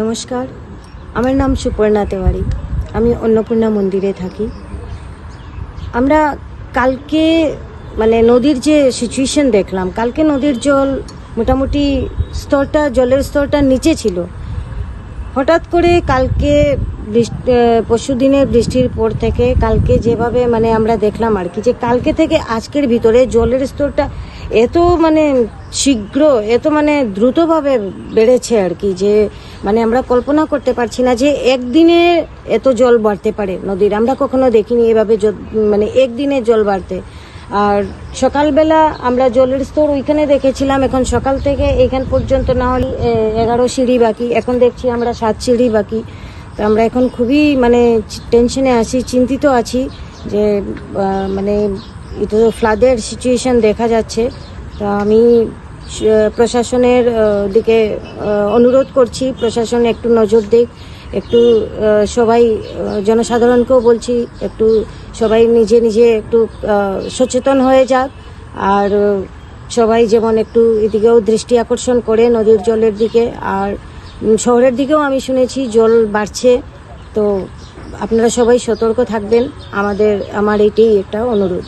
নমস্কার, আমার নাম সুপর্ণা তেওয়ারি, আমি অন্নপূর্ণা মন্দিরে থাকি। আমরা কালকে মানে নদীর যে সিচুয়েশন দেখলাম, কালকে নদীর জল মোটামুটি স্তরটা, জলের স্তরটা নিচে ছিল। হঠাৎ করে কালকে বৃষ্টি পরশু দিনে বৃষ্টির পর থেকে কালকে যেভাবে মানে আমরা দেখলাম আর কি, যে কালকে থেকে আজকের ভিতরে জলের স্তরটা এত মানে শীঘ্র, এত মানে দ্রুতভাবে বেড়েছে আর কি যে মানে আমরা কল্পনা করতে পারছি না যে একদিনে এত জল বাড়তে পারে নদীর। আমরা কখনো দেখিনি এভাবে মানে একদিনে জল বাড়তে। আর সকালবেলা আমরা জলের স্তর ওইখানে দেখেছিলাম, এখন সকাল থেকে এখান পর্যন্ত না হলে এগারো সিঁড়ি বাকি, এখন দেখছি আমরা সাত সিঁড়ি বাকি। তো আমরা এখন খুবই মানে টেনশনে আছি, চিন্তিত আছি। যে মানে এটা তো ফ্লাডের সিচুয়েশন দেখা যাচ্ছে, তা আমি প্রশাসনের দিকে অনুরোধ করছি, প্রশাসন একটু নজর দিক, একটু সবাই জনসাধারণকেও বলছি, একটু সবাই নিজে নিজে একটু সচেতন হয়ে যাক, আর, সবাই যেমন একটু এদিকেও দৃষ্টি আকর্ষণ করে নদীর জলের দিকে, আর শহরের দিকেও আমি শুনেছি জল বাড়ছে, তো আপনারা সবাই সতর্ক থাকবেন। আমাদের আমার এটাই একটা অনুরোধ।